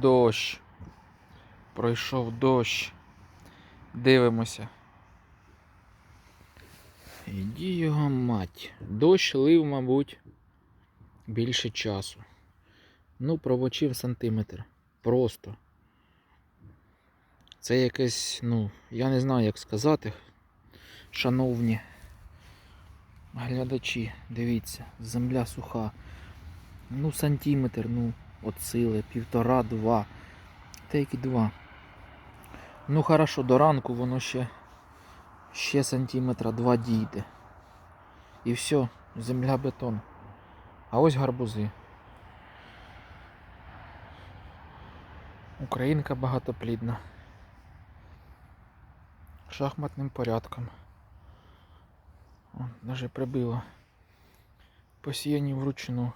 Дощ. Пройшов дощ. Дивимося. Іді його мать. Дощ лив, мабуть, більше часу. Ну, провочив сантиметр. Просто. Це якесь, ну, я не знаю, як сказати. Шановні глядачі, дивіться, земля суха. Ну, сантиметр, ну, от сили, півтора-два. Та які два. Ну, хорошо, до ранку воно ще, ще сантиметра два дійде. І все, земля бетон. А ось гарбузи. Українка багатоплідна. Шахматним порядком. О, даже прибило. Посіяні вручну.